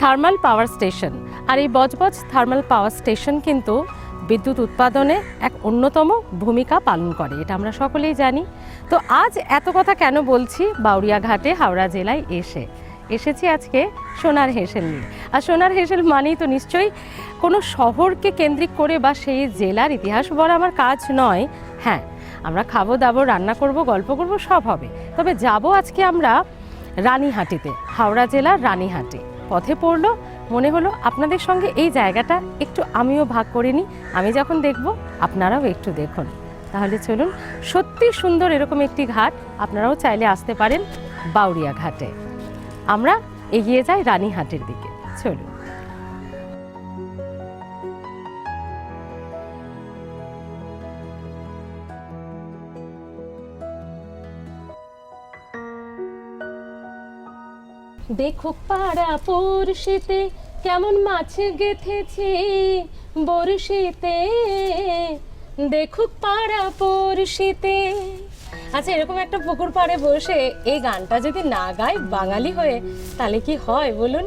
Thermal power station আর এই Budge Budge thermal power station কিন্তু বিদ্যুৎ উৎপাদনে এক অন্যতম ভূমিকা পালন করে, এটা আমরা সকলেই জানি। তো আজ এত কথা কেন বলছি? বাউরিয়া ঘাটে হাওড়া জেলায় এসে। এসেছি আজকে সোনার হেসেল নিয়ে। আর সোনার হেসেল মানেই তো নিশ্চয়ই কোনো শহরকে কেন্দ্রিক করে বা সেই জেলার ইতিহাস বলা আমার কাজ নয়। হ্যাঁ আমরা খাব দাবো, রান্না করব, গল্প করব, সব হবে। তবে যাব আজকে আমরা রানীহাটিতে, হাওড়া জেলার রানীহাটি। পথে পড়ল, মনে হলো আপনাদের সঙ্গে এই জায়গাটা একটু আমিও ভাগ করে নিই। আমি যখন দেখব, আপনারাও একটু দেখুন। তাহলে চলুন, সত্যি সুন্দর এরকম একটি ঘাট আপনারাও চাইলে আসতে পারেন বাউরিয়া ঘাটে আমরা এগিয়ে যাই রানীহাটের দিকে। চলুন। দেখো পাড়া পড়শিতে কেমন মাছ গেথেছি বড়শিতে। দেখো পাড়া পড়শিতে। আচ্ছা এরকম একটা পুকুর পাড়ে বসে এই গানটা যদি না গাই বাঙালি হয়ে, তাহলে কি হয় বলুন?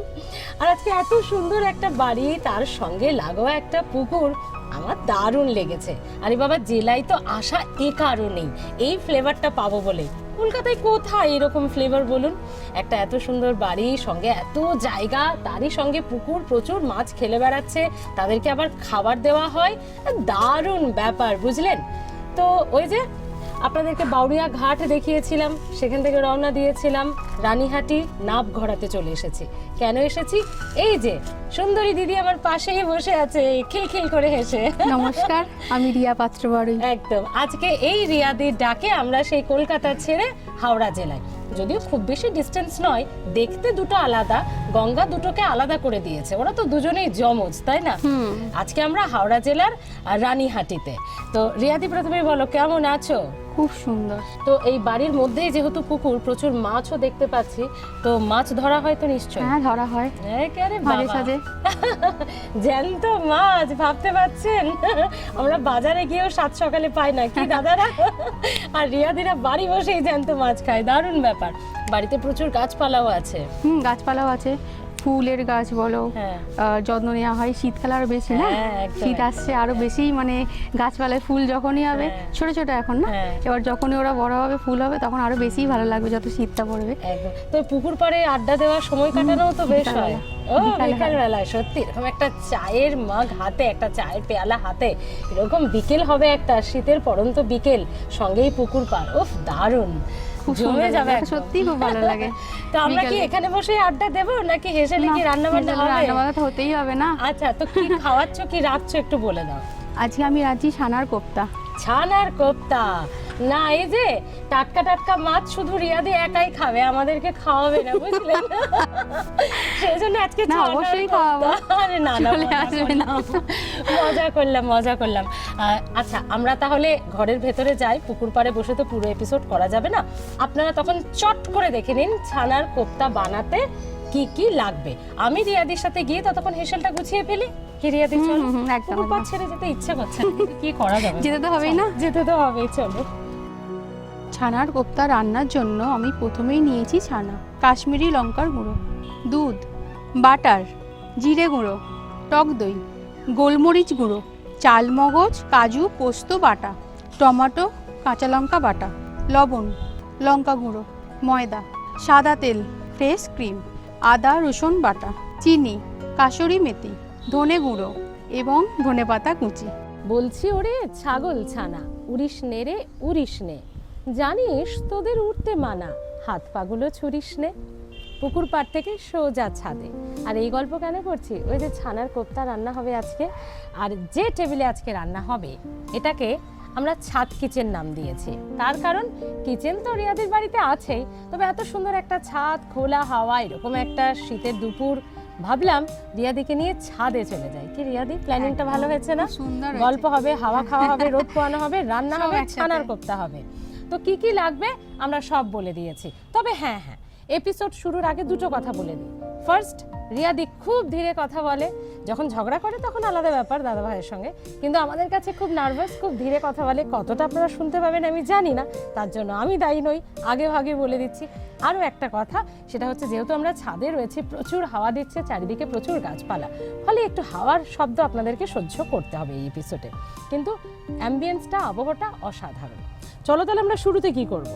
আর আজকে এত সুন্দর একটা বাড়ি, তার সঙ্গে লাগোয়া একটা পুকুর, আমার দারুণ লেগেছে। আরে বাবা, জেলায় তো আসা এ কারণেই। এই ফ্লেভারটা পাবো বলে। কলকাতায় কোথায় এরকম ফ্লেভার বলুন? একটা এত সুন্দর বাড়ি, সঙ্গে এত জায়গা, তারই সঙ্গে পুকুর, প্রচুর মাছ খেলে বেড়াচ্ছে, তাদেরকে আবার খাবার দেওয়া হয়। দারুণ ব্যাপার, বুঝলেন? তো ওই যে আপনাদেরকে বাউরিয়া ঘাট দেখিয়েছিলাম সেখান থেকে রওনা দিয়েছিলাম রানীহাটি নাভ ঘোরাতে চলে এসেছি। কেন এসেছি? এই যে সুন্দরী দিদি আমার পাশেই বসে আছে খিলখিল করে হেসে। নমস্কার আমি রিয়া পাত্র একদম। আজকে এই রিয়াদির ডাকে আমরা সেই কলকাতা ছেড়ে হাওড়া জেলায়। যদিও খুব বেশি ডিস্টেন্স নয় দেখতে দুটো আলাদা গঙ্গা দুটোকে আলাদা করে দিয়েছে। ওরা তো দুজনেই জমজ তাই না? আজকে আমরা হাওড়া জেলার রানীহাটিতে। তো রিয়াদি প্রথমে বলো কেমন আছো? খুব সুন্দর। তো এই বাড়ির মধ্যেই যেহেতু পুকুর প্রচুর মাছও দেখতে পাচ্ছি। তো মাছ ধরা হয় তো নিশ্চয়ই? হ্যাঁ ধরা হয়। একেবারে বাবা। সাঝে জ্যান্ত মাছ ভাবতে পারছেন? আমরা বাজারে গিয়েও সাত সকালে পাই না কি দাদারা? আর রিয়াদিরা বাড়ি বসেই জ্যান্ত মাছ খায় দারুণ ব্যাপার। বাড়িতে প্রচুর গাছপালাও আছে। হুম গাছপালাও আছে। ফুলের গাছ বলো হ্যাঁ। যত্ন নেওয়া হয় শীতকাল আরও বেশি না? হ্যাঁ, শীত আসছে আরও বেশি মানে গাছপালায় ফুল যখনই হবে হ্যাঁ। ছোট ছোট এখন না। এবার যখনই ওরা বড় হবে ফুল হবে তখন আরও বেশি ভালো লাগবে যত শীতটা পড়বে। তো পুকুর পাড়ে আড্ডা দেওয়ার সময় কাটানো তো বেশ হয়। ও সত্যি এরকম একটা চায়ের মাগ হাতে একটা চায়ের পেয়ালা হাতে এরকম বিকেল হবে একটা শীতের পরন্ত বিকেল সঙ্গেই পুকুর পাড়। উফ দারুণ। খুব জমে যাবে সত্যি খুব ভালো লাগে। তো আমরা কি এখানে বসে আড্ডা দেবো নাকি হেসে কি রান্না বান্না হবে? রান্না বান্না তো হতেই হবে না। আচ্ছা তো কি খাওয়াচ্ছ কি রাখছো একটু বলে দাও। আজকে আমি রাজি ছানার কোপ্তা। ছানার কোপ্তা। না এই যে টাটকা টাটকা মাছ শুধু রিয়াদি একাই খাবে আমাদেরকে খাওয়াবে না বুঝলেন সেই জন্য আজকে না, অবশ্যই খাওয়াবো। আরে না না আসবে করলাম। মজা করলাম মজা করলাম। আচ্ছা আমরা তাহলে ঘরের ভেতরে যাই পুকুর পাড়ে বসে তো পুরো এপিসোড করা যাবে না। আপনারা তখন চট করে দেখে নিন ছানার কোপ্তা বানাতে কি কি লাগবে। আমি রিয়াদির সাথে গিয়ে ততক্ষণ হেসেলটা গুছিয়ে ফেলি। কি রিয়াদি চলো। একদম, ছেড়ে যেতে ইচ্ছে করছে না। কি করা যাবে? যেতে তো হবেই না। যেতে তো হবেই চলো। ছানার কোপ্তা রান্নার জন্য আমি প্রথমেই নিয়েছি ছানা, কাশ্মীরি লঙ্কার গুঁড়ো, দুধ, বাটার, জিরে গুঁড়ো, টক দই, গোলমরিচ গুঁড়ো, চালমগজ, কাজু, পোস্ত, বাটা, টমেটো, কাঁচা লঙ্কা বাটা, লবণ, লঙ্কা গুঁড়ো, ময়দা, সাদা তেল, ফ্রেশ ক্রিম, আদা, রসুন বাটা, চিনি কাসুরি মেথি, ধনে গুঁড়ো এবং ধনেপাতা কুচি। বলছি ওরে ছাগল ছানা উড়িস নে রে উড়িস জানিস তোদের উঠতে মানা। হাত পাগুলো ছুরিস নে। পুকুর পাড় থেকে সোজা ছাদে। আর এই গল্প কেন করছি? ওই যে ছানার কোপ্তা রান্না হবে আজকে। আর যে টেবিলে আজকে রান্না হবে এটাকে আমরা ছাদ কিচেন নাম দিয়েছি। তার কারণ কিচেন তো রিয়াদির বাড়িতে আছেই। তবে এত সুন্দর একটা ছাদ খোলা হাওয়া এরকম একটা শীতের দুপুর। ভাবলাম রিয়াদিকে নিয়ে ছাদে চলে যাই। কি রিয়াদি? প্ল্যানিংটা ভালো হয়েছে না? সুন্দর গল্প হবে হাওয়া খাওয়া হবে রোদ পোয়ানো হবে রান্না হবে ছানার কোপ্তা হবে। তো কি কি লাগবে আমরা সব বলে দিয়েছি। তবে হ্যাঁ হ্যাঁ এপিসোড শুরুর আগে দুটো কথা বলে দিই। ফার্স্ট রিয়াদি খুব ধীরে কথা বলে। যখন ঝগড়া করে তখন আলাদা ব্যাপার দাদা ভাইয়ের সঙ্গে। কিন্তু আমাদের কাছে খুব নার্ভাস খুব ধীরে কথা বলে। কতটা আপনারা শুনতে পাবেন আমি জানি না। তার জন্য আমি দায়ী নই, আগে ভাগে বলে দিচ্ছি। আরও একটা কথা, সেটা হচ্ছে যেহেতু আমরা ছাদে রয়েছি, প্রচুর হাওয়া দিচ্ছে, চারিদিকে প্রচুর গাছপালা। ফলে একটু হাওয়ার শব্দ আপনাদেরকে সহ্য করতে হবে এই এপিসোডে কিন্তু অ্যাম্বিয়েন্সটা আবহাওয়াটা অসাধারণ। চলো তাহলে আমরা শুরুতে কি করব?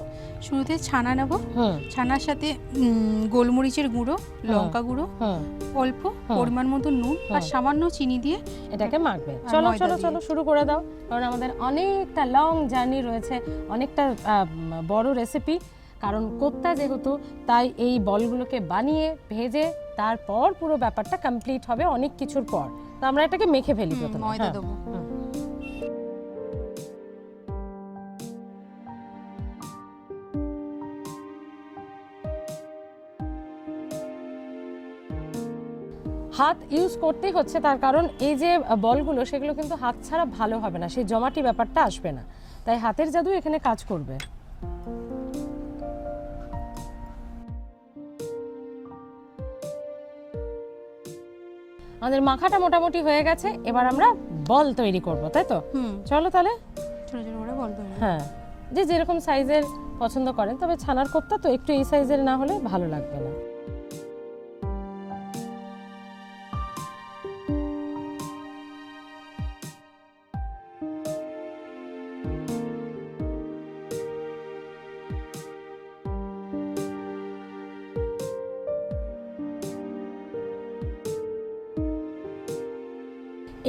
শুরুতে ছানা নেব। ছানার সাথে গোলমরিচের গুঁড়ো লঙ্কা গুঁড়ো অল্প। পরিমাণ মতো নুন আর সামান্য চিনি দিয়ে এটাকে মাখবে। চলো চলো চলো শুরু করে দাও। কারণ আমাদের অনেকটা লং জার্নি রয়েছে অনেকটা বড় রেসিপি কারণ কোপ্তা যেহেতু তাই এই বলগুলোকে বানিয়ে ভেজে তারপর পুরো ব্যাপারটা কমপ্লিট হবে অনেক কিছুর পর। তো আমরা এটাকে মেখে ফেলি প্রথমে। ময়দা হ্যাঁ। দেবো। হাত ইউজ করতেই হচ্ছে তার কারণ এই যে বলগুলো সেগুলো কিন্তু হাত ছাড়া ভালো হবে না সেই জমাটি ব্যাপারটা আসবে না। তাই হাতের জাদু এখানে কাজ করবে। আমাদের মাখাটা মোটামুটি হয়ে গেছে এবার আমরা বল তৈরি করব তাই তো? হুম। চলো তাহলে। ছোটো ছোটো করে বল তৈরি। হ্যাঁ। যে যেরকম সাইজের পছন্দ করেন তবে ছানার কোপ্তা তো একটু এই সাইজের না হলে ভালো লাগবে না।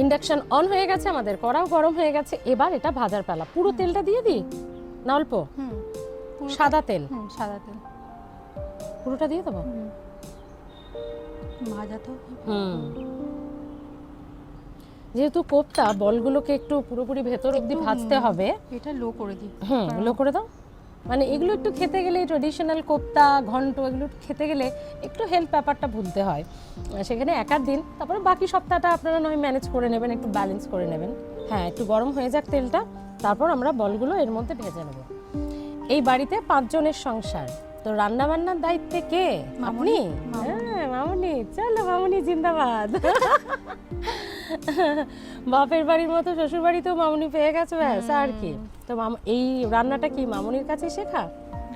ইন্ডাকশন অন হয়ে গেছে আমাদের কড়াও গরম হয়ে গেছে এবার এটা ভাজার পালা। পুরো তেলটা দিয়ে দিই? না অল্প? সাদা তেল? সাদা তেল। পুরোটা দিয়ে দেবো? ভাজা তো। হুম। যেহেতু কোপ্তা বলগুলোকে একটু পুরোপুরি ভেতর অবধি ভাজতে হবে। এটা লো করে দিই। হুম লো করে দাও। মানে এগুলো একটু খেতে গেলে ট্রেডিশনাল কোপ্তা ঘন্ট এগুলো একটু খেতে গেলে একটু হেলথ ব্যাপারটা ভুলতে হয়। সেখানে একার দিন তারপরে বাকি সপ্তাহটা আপনারা নয় ম্যানেজ করে নেবেন একটু ব্যালেন্স করে নেবেন। হ্যাঁ একটু গরম হয়ে যাক তেলটা তারপর আমরা বলগুলো এর মধ্যে ভেজে নেব। এই বাড়িতে পাঁচজনের সংসার। তো রান্না বান্নার দায়িত্বে কে? আপনি? মামুনি। হ্যাঁ মামুনি। চলো মামুনি জিন্দাবাদ। বাপের বাড়ির মতো শ্বশুর বাড়িতেও মামুনি পেয়ে গেছে ব্যাস আর কি? তো এই রান্নাটা কি মামুনির কাছে শেখা?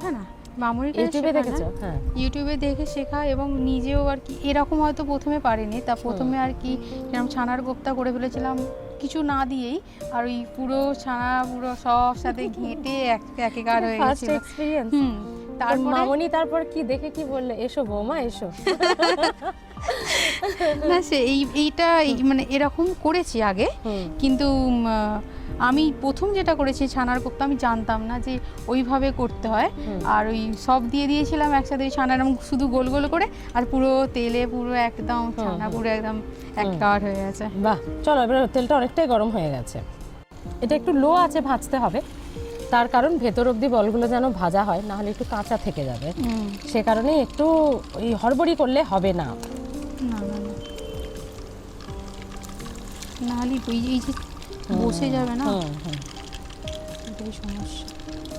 না না মামুরির কাছে ইউটিউবে দেখেছ? হ্যাঁ। ইউটিউবে দেখে শেখা এবং নিজেও আর কি এরকম হয়তো প্রথমে পারিনি তা প্রথমে আর কি যেরকম ছানার গোপ্তা করে ফেলেছিলাম। কিছু না দিয়েই আর ওই পুরো ছানা পুরো সব সাথে ঘেঁটে এক একেকার হয়ে গেছিল। হুম তারপরে? মামুনি তারপর কি? দেখে কি বললে? এসো বৌমা এসো। না সে এই এইটা এই- মানে এরকম করেছি আগে। কিন্তু আমি প্রথম যেটা করেছি ছানার কোপ্তা আমি জানতাম না যে ওইভাবে করতে হয়। আর ওই সব দিয়ে দিয়েছিলাম একসাথে ছানার শুধু গোল গোল করে আর পুরো তেলে পুরো একদম ছানা পুরো একদম এক হয়ে গেছে। বাহ চলো এবার তেলটা অনেকটাই গরম হয়ে গেছে। এটা একটু লো আছে ভাজতে হবে। তার কারণ ভেতর অবধি বলগুলো যেন ভাজা হয় না হলে একটু কাঁচা থেকে যাবে। সে কারণে একটু ওই হড়বড়ি করলে হবে না। না না না। নাহলে ওই এই যে বসে যাবে না। এটাই সমস্যা।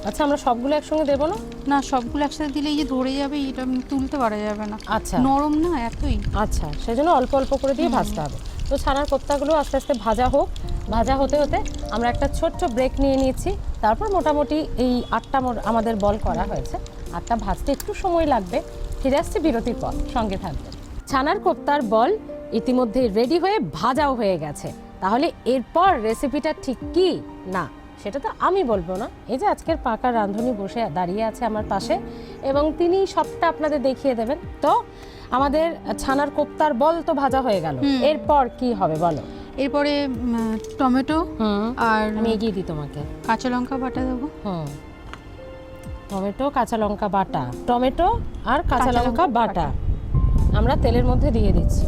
আচ্ছা আমরা সবগুলো একসঙ্গে দেবো না? না সবগুলো একসাথে দিলে এই যে ধরে যাবে এটা তুলতে পারা যাবে না। আচ্ছা। নরম না এতই। আচ্ছা সেজন্য অল্প অল্প করে দিয়ে ভাজতে হবে। তো ছানার কোপ্তাগুলো আস্তে আস্তে ভাজা হোক ভাজা হতে হতে আমরা একটা ছোট্ট ব্রেক নিয়ে নিয়েছি। তারপর মোটামুটি এই আটটা আমাদের বল করা হয়েছে। আটটা ভাজতে একটু সময় লাগবে। ফিরে আসছি বিরতির পর সঙ্গে থাকবে ছানার কোপ্তার বল ইতিমধ্যে রেডি হয়ে ভাজাও হয়ে গেছে। তাহলে এরপর রেসিপিটা ঠিক কি? না সেটা তো আমি বলব না। এই যে আজকের পাকা রাঁধুনি বসে দাঁড়িয়ে আছে আমার পাশে এবং তিনি সবটা আপনাদের দেখিয়ে দেবেন। তো আমাদের ছানার কোপ্তার বল তো ভাজা হয়ে গেল। এরপর কি হবে বলো? এরপরে টমেটো আর আমি এগিয়ে দিই তোমাকে। কাঁচা লঙ্কা বাটা দেবো। হুম। টমেটো কাঁচা লঙ্কা বাটা। টমেটো আর কাঁচা লঙ্কা বাটা। আমরা তেলের মধ্যে দিয়ে দিচ্ছি।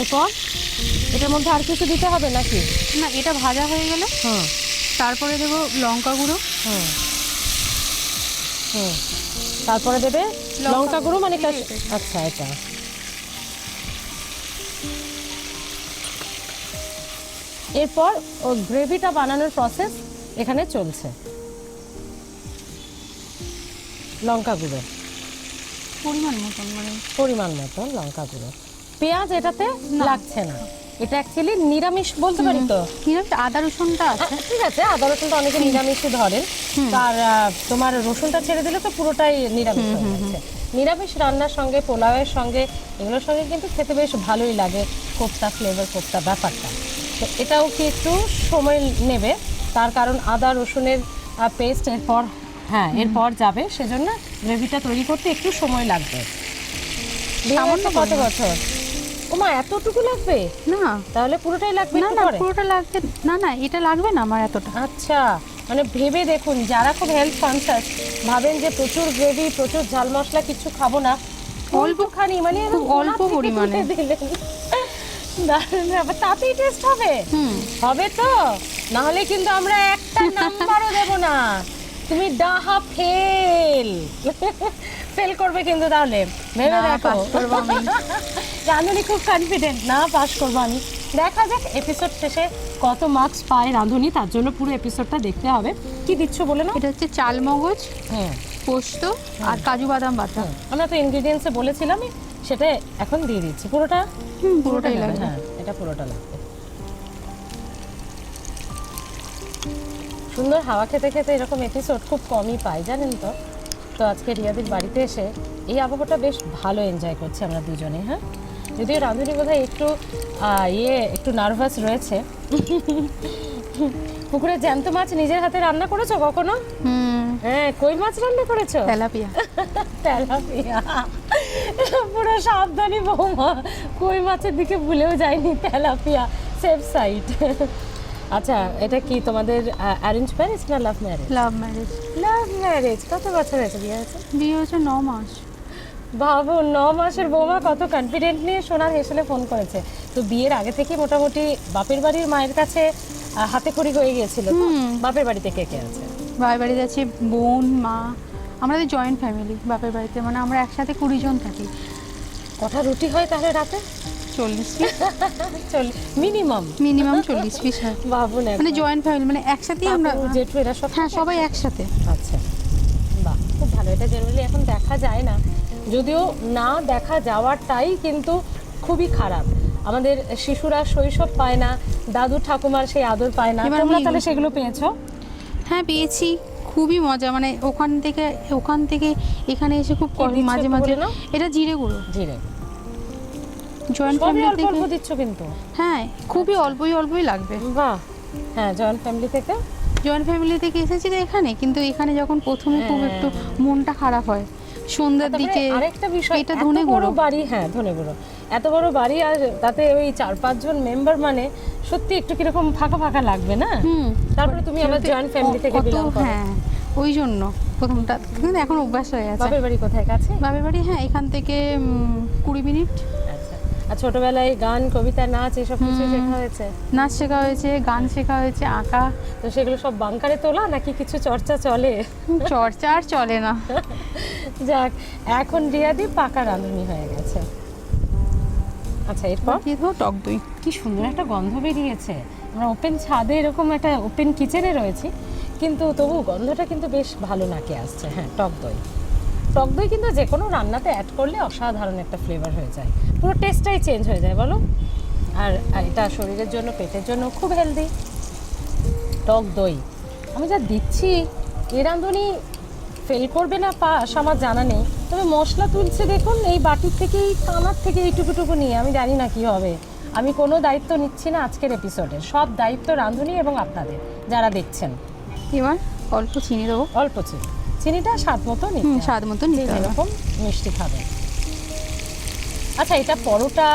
এরপর? এটার মধ্যে আর কিছু দিতে হবে নাকি? না এটা ভাজা হয়ে গেলে হ্যাঁ। তারপরে দেবো লঙ্কা গুঁড়ো। হুম হুম তারপরে দেবে লঙ্কা গুঁড়ো মানে আচ্ছা এটা। এরপর ও গ্রেভিটা বানানোর প্রসেস এখানে চলছে। লঙ্কা গুঁড়ো। পরিমাণ মতন মানে। পরিমাণ মতো লঙ্কা গুঁড়ো। পেঁয়াজ এটাতে লাগছে না। এটা অ্যাকচুয়ালি নিরামিষ বলতে পারি তো? নিরামিষ আদা রসুনটা আছে। ঠিক আছে আদা রসুনটা অনেকে নিরামিষই ধরেন। আর তোমার রসুনটা ছেড়ে দিলে তো পুরোটাই নিরামিষ হয়ে যাচ্ছে। নিরামিষ রান্নার সঙ্গে পোলাওয়ের সঙ্গে এগুলোর সঙ্গে কিন্তু খেতে বেশ ভালোই লাগে। কোপ্তা ফ্লেভার কোপ্তা ব্যাপারটা। তো এটাও কি একটু সময় নেবে? তার কারণ আদা রসুনের পেস্ট এরপর হ্যাঁ এরপর যাবে। সেজন্য গ্রেভিটা তৈরি করতে একটু সময় লাগবে। কত বছর? ওমা এতটুকু লাগবে? না। তাহলে পুরোটাই লাগবে না না পুরোটা লাগবে। না না এটা লাগবে না আমার এতটা। আচ্ছা মানে ভেবে দেখুন যারা খুব হেলথ কনসাস ভাবেন যে প্রচুর গ্রেভি প্রচুর ঝাল মশলা কিছু খাব না অল্পখানি মানে খুব অল্প পরিমাণে। দিলেন। দারুণ ব্যাপার তাতেই টেস্ট হবে? হুম। হবে তো? না হলে কিন্তু আমরা একটা নাম্বারও দেব না। তুমি ডাহা ফেল ফেল করবে কিন্তু তাহলে। ভেবে দেখো। রাঁধুনি খুব কনফিডেন্ট না পাস করব আমি। দেখা যাক এপিসোড শেষে কত মার্কস পায় রাঁধুনি। তার জন্য পুরো এপিসোডটা দেখতে হবে। কি দিচ্ছ বলে না এটা হচ্ছে চাল মগজ পোস্ত আর কাজু বাদাম বাটা। আমরা তো ইনগ্রিডিয়েন্টসে বলেছিলামই সেটা এখন দিয়ে দিচ্ছি। পুরোটা? পুরোটাই লাগবে। হ্যাঁ এটা পুরোটা লাগবে। সুন্দর হাওয়া খেতে খেতে এরকম এপিসোড খুব কমই পাই জানেন তো? তো আজকে রিয়াদির বাড়িতে এসে এই আবহাওয়াটা বেশ ভালো এনজয় করছি আমরা দুজনে হ্যাঁ? যদিও রাঁধুনি বোধহয় একটু ইয়ে একটু নার্ভাস রয়েছে। পুকুরে জ্যান্ত মাছ নিজের হাতে রান্না করেছ কখনো? হুম। হ্যাঁ কই মাছ রান্না করেছ? তেলাপিয়া। তেলাপিয়া। পুরো সাবধানী বৌমা কই মাছের দিকে ভুলেও যায়নি তেলাপিয়া। সেফ সাইড আচ্ছা এটা কি তোমাদের অ্যারেঞ্জ ম্যারেজ না love marriage love marriage love marriage কত বছর হয়েছে বিয়ে হয়েছে? বিয়ে হয়েছে ন মাস। বাবু ন মাসের বৌমা কত কনফিডেন্ট নিয়ে সোনার হেসেলে ফোন করেছে। তো বিয়ের আগে থেকে মোটামুটি বাপের বাড়ির মায়ের কাছে হাতে খড়ি হয়ে গিয়েছিল তো? বাপের বাড়িতে কে কে আছে? বাবার বাড়িতে আছে বোন মা। আমাদের জয়েন্ট ফ্যামিলি বাপের বাড়িতে। মানে আমরা একসাথে কুড়ি জন থাকি। কটা রুটি হয় তাহলে রাতে? চল্লিশ পিস। মিনিমাম মিনিমাম চল্লিশ পিস হয়। বাবু না মানে জয়েন্ট ফ্যামিলি মানে একসাথেই আমরা জেঠু এরা সব হ্যাঁ সবাই একসাথে। আচ্ছা। বাহ খুব ভালো। এটা জেনারেলি এখন দেখা যায় না। যদিও না দেখা যাওয়ারটাই কিন্তু খুবই খারাপ। আমাদের শিশুরা শৈশব পায় না দাদু ঠাকুমার সেই আদর পায় না। তোমরা তাহলে সেগুলো পেয়েছ? হ্যাঁ পেয়েছি। খুবই মজা। মানে ওখান থেকে ওখান থেকে এখানে এসে খুব মাঝে মাঝে এটা জিরে গুঁড়ো। জিরে জয়েন্ট ফ্যামিলি থেকে অল্প দিচ্ছ কিন্তু। হ্যাঁ খুবই অল্পই অল্পই লাগবে। বাহ। হ্যাঁ জয়েন্ট ফ্যামিলি থেকে? জয়েন্ট ফ্যামিলি থেকে এসেছি তো এখানে কিন্তু এখানে যখন প্রথমে খুব হ্যাঁ। একটু মনটা খারাপ হয় সন্ধ্যার দিকে আরেকটা বিষয় এটা ধনে বড় বাড়ি হ্যাঁ ধনে গুঁড়ো। এত বড় বাড়ি আর তাতে ওই চার পাঁচজন মেম্বার মানে সত্যি একটু কীরকম ফাঁকা ফাঁকা লাগবে না? তারপরে তুমি আবার জয়েন্ট ফ্যামিলি থেকে বিলং করো। হ্যাঁ ওই জন্য প্রথমটা। কিন্তু এখন অভ্যাস হয়ে গেছে। বাপের বাড়ি কোথায়? কাছে? বাপের বাড়ি হ্যাঁ এখান থেকে কুড়ি মিনিট। আর ছোটবেলায় গান কবিতা নাচ এসব কিছু শেখা হয়েছে? নাচ শেখা হয়েছে গান শেখা হয়েছে আঁকা। তো সেগুলো সব বাংকারে তোলা নাকি কিছু চর্চা চলে? চর্চা আর চলে না। যাক এখন রিয়াদি পাকা রাঁধুনি হয়ে গেছে। আচ্ছা এরপর? দিয়ে দেবো টক দই। কি সুন্দর একটা গন্ধ বেরিয়েছে। আমরা ওপেন ছাদে এরকম একটা ওপেন কিচেনে রয়েছি কিন্তু তবু গন্ধটা কিন্তু বেশ ভালো নাকে আসছে। হ্যাঁ টক দই। টক দই কিন্তু যে কোনো রান্নাতে অ্যাড করলে অসাধারণ একটা ফ্লেভার হয়ে যায়। পুরো টেস্টটাই চেঞ্জ হয়ে যায় বলো? আর এটা শরীরের জন্য পেটের জন্য খুব হেলদি টক দই। আমি যা দিচ্ছি এ রাঁধুনি ফেল করবে না পাস আমার জানা নেই। তবে মশলা তুলছে দেখুন এই বাটির থেকে এই কানার থেকে এইটুকুটুকু নিয়ে আমি জানি না কি হবে। আমি কোনো দায়িত্ব নিচ্ছি না আজকের এপিসোডে সব দায়িত্ব রাঁধুনি এবং আপনাদের যারা দেখছেন। এবার অল্প চিনি দেবো। অল্প চিনি। চিনিটা স্বাদ মতো নিতে। স্বাদ মতো নিতে হবে। যেরকম মিষ্টি খাবে। আচ্ছা এটা পরোটা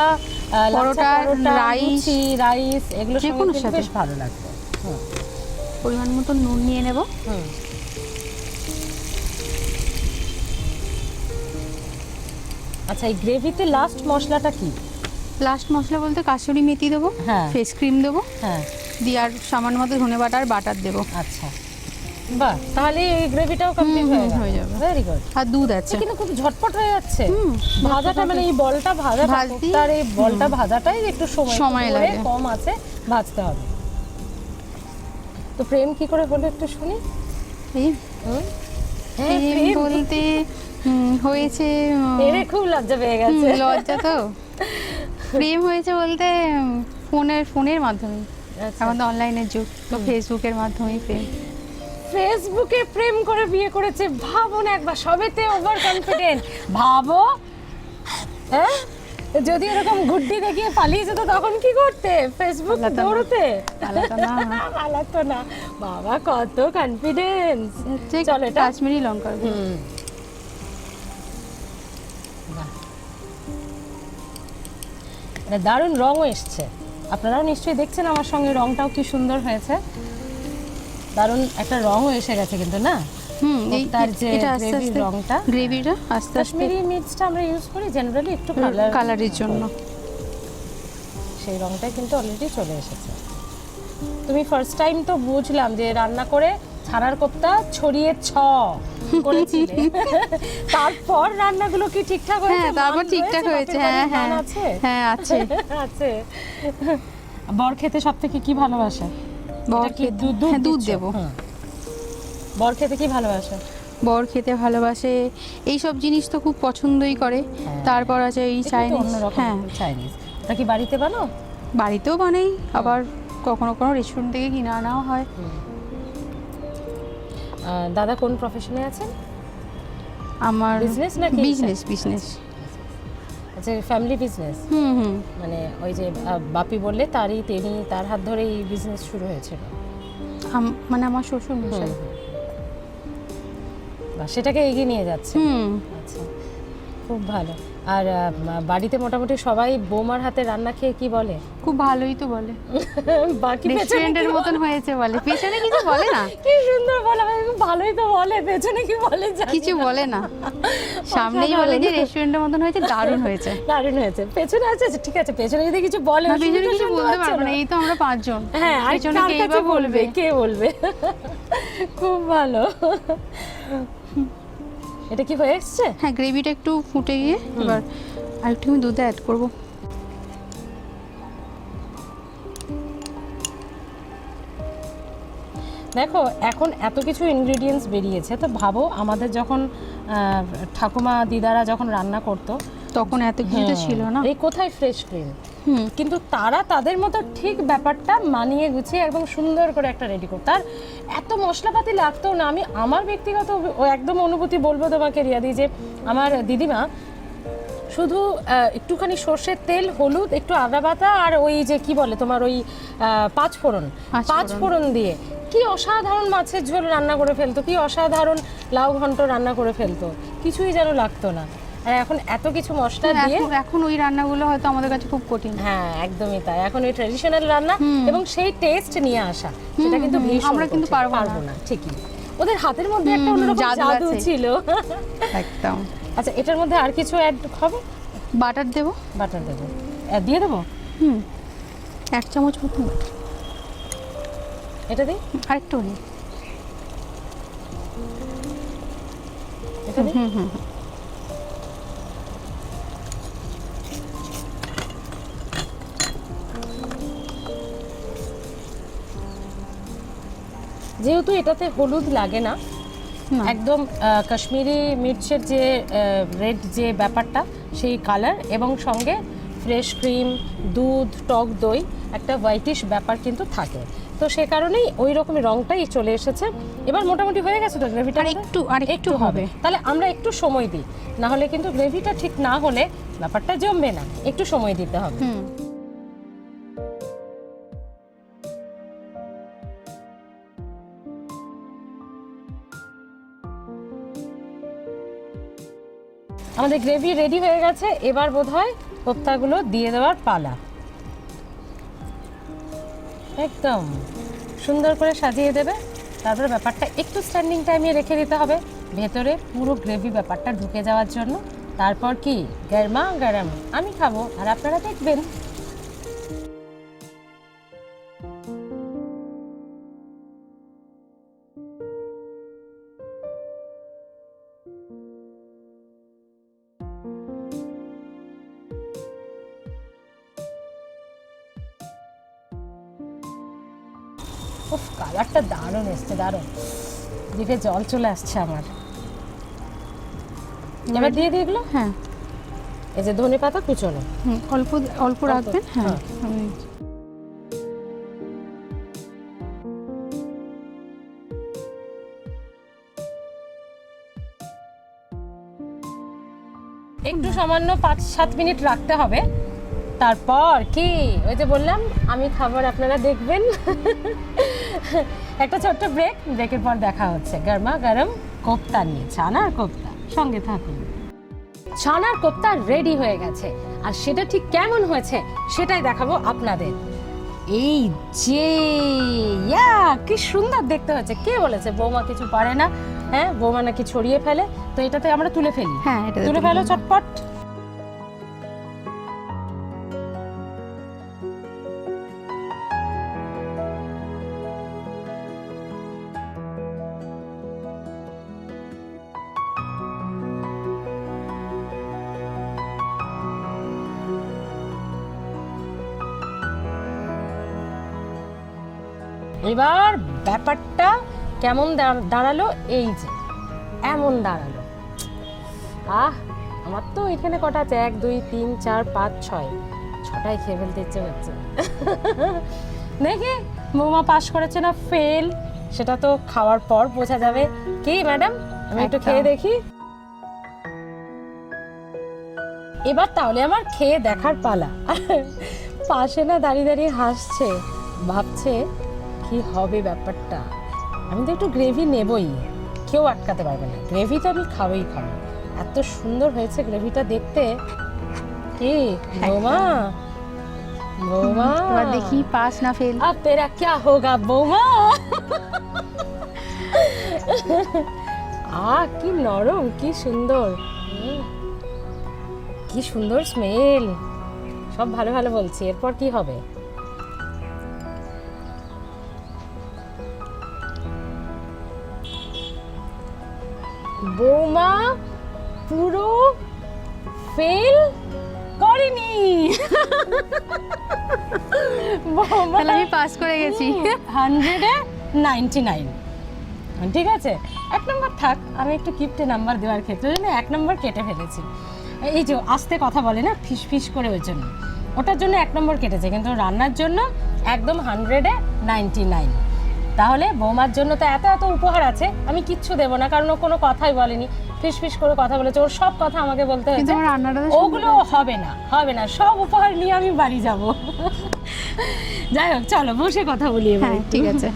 পরোটা, রাইস, রাইস এগুলো যে সঙ্গে কোনো। বেশ ভালো লাগবে। পরিমাণ মতো নুন নিয়ে নেব। হুম। আচ্ছা এই গ্রেভিতে লাস্ট মশলাটা কি? লাস্ট মশলা বলতে কাসুরি মেথি দেবো হ্যাঁ। ফেস ক্রিম দেবো হ্যাঁ। দিয়ে আর সামান্য মতো ধনে বাটা আর বাটার দেবো। আচ্ছা। বাহ তাহলে এই গ্রেভিটাও কমপ্লিট হয়ে হয়ে যাবে। ভেরি গুড আর দুধ আছে। কিন্তু খুব ঝটপট হয়ে যাচ্ছে। ভাজাটা মানে এই বলটা তার এই বলটা ভাজাটাই একটু সময় সময় লাগে। কম আছে ভাজতে হবে। তো প্রেম কি করে একটু শুনি? এই হ্যাঁ প্রেম প্রেম। বলতে হয়েছে পেরে খুব লজ্জা পেয়ে গেছে। লজ্জা তো। প্রেম হয়েছে বলতে ফোনের ফোনের মাধ্যমে। আচ্ছা। এখন তো অনলাইনের যুগ তো ফেসবুকের মাধ্যমেই প্রেম। ফেসবুকে প্রেম করে বিয়ে করেছে ভাবো না একবার সবেতে ওভার কনফিডেন্ট ভাবো হ্যাঁ? যদি এরকম গুড্ডি দেখিয়ে পালিয়ে যেত তখন কি করতে? ফেসবুক দৌড়তে? পালাতো না। বাবা কত কনফিডেন্স চলো এটা। কাশ্মীরি লঙ্কার দারুণ রঙও এসছে। আপনারাও নিশ্চয়ই দেখছেন আমার সঙ্গে রংটাও কি সুন্দর হয়েছে। দারুণ একটা রঙও এসে গেছে কিন্তু না? হুম তার যে। গ্রেভিটা আস্তে আস্তে কাশ্মীরি মির্চটা আমরা ইউজ করি জেনারেলি একটু কালার কালারের জন্য। সেই কিন্তু অলরেডি চলে এসেছে। তুমি ফার্স্ট টাইম তো বুঝলাম যে রান্না করে ছানার কোপ্তা ছড়িয়ে ছ করেছিলে। তারপর রান্নাগুলো কি ঠিকঠাক হয়েছে? হ্যাঁ তারপর ঠিকঠাক হয়েছে হ্যাঁ হ্যাঁ। আছে? হ্যাঁ আছে। আছে। বর খেতে সব থেকে কি ভালোবাসে? বর খেতে- দুধ হ্যাঁ, দুধ দেবো। বর খেতে কি ভালোবাসে? বর খেতে ভালোবাসে। এই সব জিনিস তো খুব পছন্দই করে। হ্যাঁ। তারপর আছে এই চাইনিজ হ্যাঁ। চাইনিজ ওটা কি বাড়িতে বানাও? বাড়িতেও বানাই। আবার কখনো কোনো রেস্টুরেন্ট থেকে কিনে আনাও হয়। দাদা কোন প্রফেশনে আছেন? আমার Business নাকি? বিজনেস বিজনেস আচ্ছা ফ্যামিলি বিজনেস মানে ওই যে বাপি বললে তারই তিনি তার হাত ধরে এই বিজনেস শুরু হয়েছিল। মানে আমার শ্বশুর মশাই। সেটাকে এগিয়ে নিয়ে যাচ্ছে। হুম। আচ্ছা খুব ভালো। আর বাড়িতে মোটামুটি সবাই বৌমার হাতে রান্না খেয়ে কি বলে? খুব ভালোই তো বলে। বাকি রেস্টুরেন্টের মতন হয়েছে বলে। পেছনে কিছু বলে না। কি সুন্দর বলে খুব ভালোই তো বলে। পেছনে কি বলে কিছু বলে না। সামনেই বলে যে রেস্টুরেন্টের মতন হয়েছে দারুণ হয়েছে। দারুণ হয়েছে। পেছনে আছে আচ্ছা, ঠিক আছে পেছনে যদি কিছু বলে পেছনে কিছু বলতে পারব না। এই তো আমরা পাঁচজন। হ্যাঁ আর পেছনে বলবে? বলবে? কে বলবে? খুব ভালো। এটা কি হয়ে এসছে? হ্যাঁ গ্রেভিটা একটু ফুটে গিয়ে এবার আরেকটু আমি দুধে অ্যাড করব। দেখো এখন এত কিছু ইনগ্রেডিয়েন্টস বেরিয়েছে তো ভাবো আমাদের যখন ঠাকুমা দিদারা যখন রান্না করতো তখন এত কিছু ছিল না। এই কোথায় ফ্রেশ ক্রিম কিন্তু তারা তাদের মতো ঠিক ব্যাপারটা মানিয়ে গুছিয়ে একদম সুন্দর করে একটা রেডি করতো। আর এত মশলাপাতি লাগতো না। আমি আমার ব্যক্তিগত একদম অনুভূতি বলব তোমাকে রিয়াদি যে আমার দিদিমা শুধু একটুখানি সর্ষের তেল হলুদ একটু আদা বাটা আর ওই যে কি বলে তোমার ওই পাঁচ ফোড়ন। পাঁচ ফোড়ন দিয়ে কি অসাধারণ মাছের ঝোল রান্না করে ফেলতো কি অসাধারণ লাউ ঘন্ট রান্না করে ফেলতো। কিছুই যেন লাগতো না। আর এখন এত কিছু মশলা দিয়ে এখন ওই রান্নাগুলো হয়তো আমাদের কাছে খুব কঠিন। হ্যাঁ একদমই তাই। এখন ওই ট্রেডিশনাল রান্না এবং সেই টেস্ট নিয়ে আসা সেটা কিন্তু ভীষণ আমরা কিন্তু পারব না। ঠিকই। ওদের হাতের মধ্যে একটা অন্যরকম জাদু ছিল। একদম। আচ্ছা এটার মধ্যে আর কিছু অ্যাড হবে? বাটার দেবো। বাটার দেবো। দিয়ে দেবো? হুম। এক চামচ মতন। এটা দিই আরেকটু নেই এটা দিই হুম হুম। যেহেতু এটাতে হলুদ লাগে না। একদম কাশ্মীরি মির্চের যে রেড যে ব্যাপারটা সেই কালার এবং সঙ্গে ফ্রেশ ক্রিম দুধ টক দই একটা হোয়াইটিশ ব্যাপার কিন্তু থাকে। তো সে কারণেই ওই রকমই রংটাই চলে এসেছে। এবার মোটামুটি হয়ে গেছে তো গ্রেভিটা একটু আর একটু হবে। তাহলে আমরা একটু সময় দিই। না হলে কিন্তু গ্রেভিটা ঠিক না হলে ব্যাপারটা জমবে না। একটু সময় দিতে হবে। আমাদের গ্রেভি রেডি হয়ে গেছে, এবার বোধহয় কোপ্তাগুলো দিয়ে দেওয়ার পালা। একদম সুন্দর করে সাজিয়ে দেবে। তারপরে ব্যাপারটা একটু স্ট্যান্ডিং টাইমে রেখে দিতে হবে। ভেতরে পুরো গ্রেভি ব্যাপারটা ঢুকে যাওয়ার জন্য। তারপর কি? গরমা গরম, আমি খাব। আর আপনারা দেখবেন এসছে দারুণ। জিভে জল চলে আসছে আমার। এবার দিয়ে দিয়ে এগুলো? হ্যাঁ। এই যে ধনে পাতা কুচোনো। অল্প অল্প রাখবেন? হ্যাঁ। হ্যাঁ। একটু সামান্য পাঁচ সাত মিনিট রাখতে হবে। তারপর কি? ওই যে বললাম আমি খাবার আপনারা দেখবেন। একটা ছোট্ট ব্রেক ব্রেকের পর দেখা হচ্ছে। গরমা গরম কোপ্তা নিয়ে ছানার কোপ্তা সঙ্গে থাকুন। ছানার কোপ্তা রেডি হয়ে গেছে। আর সেটা ঠিক কেমন হয়েছে সেটাই দেখাবো আপনাদের। এই যে ইয়া কি সুন্দর দেখতে হচ্ছে কে বলেছে? বৌমা কিছু পারে না হ্যাঁ? বৌমা নাকি ছড়িয়ে ফেলে। তো এটাতে আমরা তুলে ফেলি। হ্যাঁ এটা তুলে ফেলো চটপট এবার ব্যাপারটা কেমন দাঁড়াল? এই যে এমন দাঁড়াল। আহ আমার তো এখানে কটা আছে? এক দুই তিন চার পাঁচ ছয়। ছটাই খেয়ে ফেলতে ইচ্ছে হচ্ছে দেখি বৌমা পাস করেছে না ফেল সেটা তো খাওয়ার পর বোঝা যাবে। কি ম্যাডাম আমি একটু খেয়ে দেখি। এবার তাহলে আমার খেয়ে দেখার পালা। পাশে না দাঁড়িয়ে দাঁড়িয়ে হাসছে ভাবছে কি হবে ব্যাপারটা? আমি তো একটু গ্রেভি নেবই। কেউ আটকাতে পারবে না। গ্রেভি তো আমি খাবই খাব। এত সুন্দর হয়েছে গ্রেভিটা দেখতে। কি? বৌমা? বৌমা? দেখি পাস না ফেল আর তেরা কে হোগা বৌমা? আ কি নরম কি সুন্দর। কি সুন্দর স্মেল সব ভালো ভালো বলছি। এরপর কি হবে? বৌমা পুরো ফেল করেনি। তাহলে আমি পাস করে গেছি। হান্ড্রেডে নাইনটি নাইন ঠিক আছে? এক নম্বর থাক আমি একটু কিপ্টে নাম্বার দেওয়ার ক্ষেত্রে জন্য এক নম্বর কেটে ফেলেছি। এই যে আস্তে কথা বলে না ফিস ফিস করে ওই জন্য। ওটার জন্য এক নম্বর কেটেছে কিন্তু রান্নার জন্য একদম হান্ড্রেডে নাইনটি নাইন তাহলে বৌমার জন্য তো এত এত উপহার আছে আমি কিচ্ছু দেবো না কারণ ও কোনো কথাই বলেনি। ফিস ফিস করে কথা বলেছে ওর সব কথা আমাকে বলতে হয়েছে। ওগুলো হবে না হবে না সব উপহার নিয়ে আমি বাড়ি যাব। যাই হোক চলো বসে কথা বলি এবার। হ্যাঁ ঠিক আছে।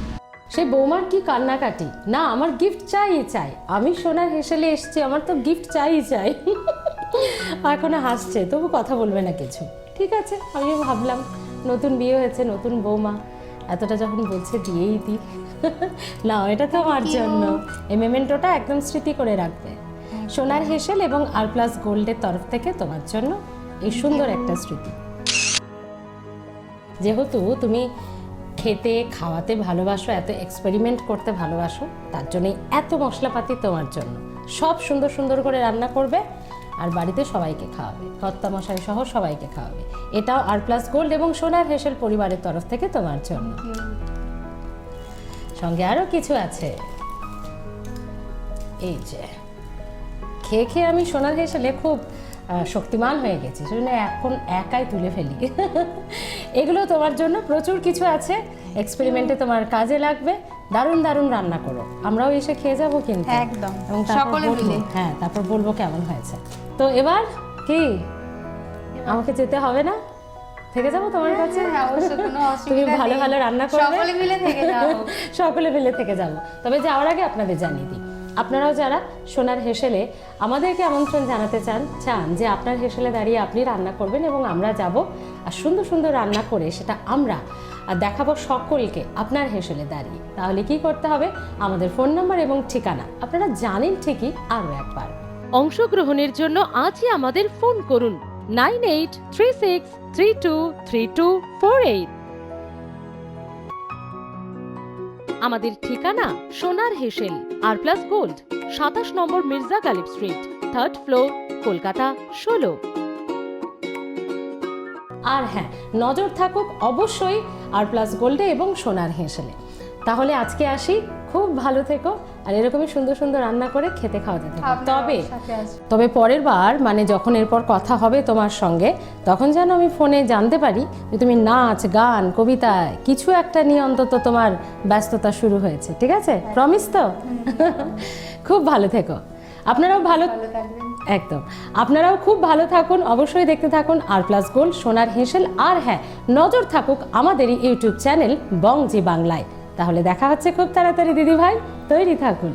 সেই বৌমার কি কান্নাকাটি? না আমার গিফট চাই চাই। আমি সোনার হেসেলে এসছি আমার তো গিফট চাই চাই। এখনও হাসছে তবু কথা বলবে না কিছু। ঠিক আছে আমিও ভাবলাম নতুন বিয়ে হয়েছে নতুন বৌমা। এতটা যখন বলছে দিয়েই দিই। না এটা তো আমার জন্য। এই মেমেন্টোটা একদম স্মৃতি করে রাখবে। সোনার হেসেল এবং আর প্লাস গোল্ডের তরফ থেকে তোমার জন্য এই সুন্দর একটা স্মৃতি। যেহেতু তুমি খেতে খাওয়াতে ভালোবাসো এত এক্সপেরিমেন্ট করতে ভালোবাসো তার জন্যই এত মশলাপাতি তোমার জন্য। সব সুন্দর সুন্দর করে রান্না করবে। আর বাড়িতে সবাইকে খাওয়াবে। কর্তা মশাই সহ সবাইকে খাওয়াবে। এটাও আর প্লাস গোল্ড এবং সোনার হেসেল পরিবারের তরফ থেকে তোমার জন্য। সঙ্গে আরও কিছু আছে। এই যে খেয়ে খেয়ে আমি সোনার হেসেলে খুব শক্তিমান হয়ে গেছি সেজন্য এখন একাই তুলে ফেলি। এগুলো তোমার জন্য প্রচুর কিছু আছে। এক্সপেরিমেন্টে তোমার কাজে লাগবে। দারুণ দারুণ রান্না করো। আমরাও এসে খেয়ে যাব কিন্তু। একদম। এবং সকলে মিলে। হ্যাঁ তারপর বলব কেমন হয়েছে। তো এবার কি? আমাকে যেতে হবে না? থেকে যাব তোমার কাছে? হ্যাঁ, অবশ্যই, কোনো তুমি ভালো ভালো রান্না করবে। সকলে মিলে থেকে যাব। সকলে মিলে থেকে যাব। তবে যাওয়ার আগে আপনাদের জানিয়ে দিই। আপনারাও যারা সোনার হেসেলে আমাদেরকে আমন্ত্রণ জানাতে চান চান যে আপনার হেসেলে দাঁড়িয়ে আপনি রান্না করবেন এবং আমরা যাব আর সুন্দর সুন্দর রান্না করে সেটা আমরা আর দেখাবো সকলকে আপনার হেসেলে দাঁড়িয়ে। তাহলে কি করতে হবে? আমাদের ফোন নাম্বার এবং ঠিকানা। আপনারা জানেন ঠিকই আরও একবার। অংশগ্রহণের জন্য আজই আমাদের ফোন করুন nine eight three six three two three two four eight. আমাদের ঠিকানা সোনার হেসেল, আর প্লাস গোল্ড, সাতাশ নম্বর Mirza Ghalib street, third floor, Kolkata ষোলো। আর হ্যাঁ নজর থাকুক অবশ্যই আর প্লাস গোল্ডে এবং সোনার হেসেলে। তাহলে আজকে আসি খুব ভালো থেকো। আর এরকমই সুন্দর সুন্দর রান্না করে খেতে খাওয়াতে থেকো তবে তবে পরের বার মানে যখন এরপর কথা হবে তোমার সঙ্গে তখন যেন আমি ফোনে জানতে পারি যে তুমি নাচ গান কবিতা কিছু একটা নিয়ে অন্তত তোমার ব্যস্ততা শুরু হয়েছে ঠিক আছে? প্রমিস তো? খুব ভালো থেকো। আপনারাও ভালো একদম। আপনারাও খুব ভালো থাকুন অবশ্যই দেখতে থাকুন আর প্লাস গোল্ড সোনার হেসেল আর হ্যাঁ নজর থাকুক আমাদেরই ইউটিউব চ্যানেল বংজি বাংলায় তাহলে দেখা হচ্ছে খুব তাড়াতাড়ি দিদি ভাই তৈরি থাকুন।